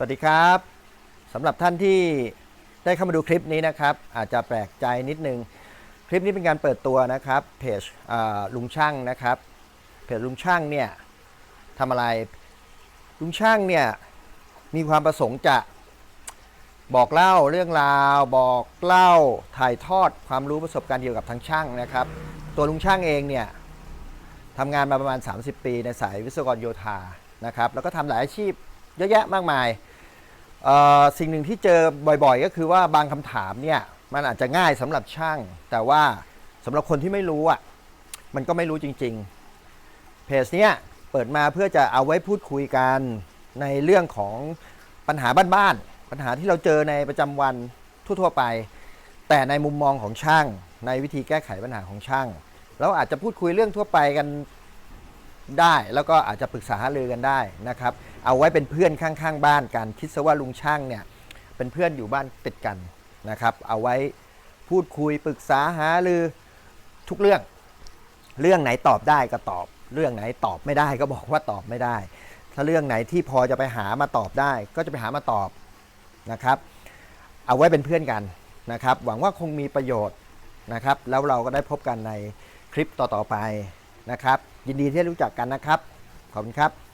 สวัสดีครับสำหรับท่านที่ได้เข้ามาดูคลิปนี้นะครับ อาจจะแปลกใจนิดนึง คลิปนี้เป็นการเปิดตัวนะครับเพจลุงช่างนะครับเพจลุงช่างเนี่ยทำอะไรลุงช่างเนี่ยมีความประสงค์จะบอกเล่าเรื่องราว บอกเล่าถ่ายทอดความรู้ประสบการณ์เกี่ยวกับทางช่างนะครับ ตัวลุงช่างเองเนี่ยทำงานมาประมาณ 30 ปีในสายวิศวกรโยธานะครับแล้วก็ทำหลายอาชีพเยอะแยะมากมาย สิ่งหนึ่งที่เจอบ่อยๆ ก็คือว่าบางคำถามเนี่ยมันอาจจะง่ายสำหรับช่าง แต่ว่าสำหรับคนที่ไม่รู้อะมันก็ไม่รู้จริง ๆ เพจเนี้ยเปิดมาเพื่อจะเอาไว้พูดคุยกันในเรื่องของปัญหาบ้านๆปัญหาที่เราเจอในประจำวันทั่ว ๆ ไป แต่ในมุมมองของช่าง ในวิธีแก้ไขปัญหาของช่าง แล้วอาจจะพูดคุยเรื่องทั่วไปกัน ได้แล้วก็อาจจะปรึกษาหารือกันได้นะครับ เอาไว้เป็นเพื่อนข้างๆ บ้านกันคิดซะว่าลุงช่างเนี่ยเป็นเพื่อนอยู่บ้านติดกันนะครับ เอาไว้พูดคุยปรึกษาหารือทุกเรื่อง เรื่องไหนตอบได้ก็ตอบ เรื่องไหนตอบไม่ได้ก็บอกว่าตอบไม่ได้ ถ้าเรื่องไหนที่พอจะไปหามาตอบได้ ก็จะไปหามาตอบนะครับ เอาไว้เป็นเพื่อนกันนะครับ หวังว่าคงมีประโยชน์นะครับ แล้วเราก็ได้พบกันในคลิปต่อๆไป นะครับ ยินดีที่ได้รู้จักกันนะครับ ขอบคุณครับ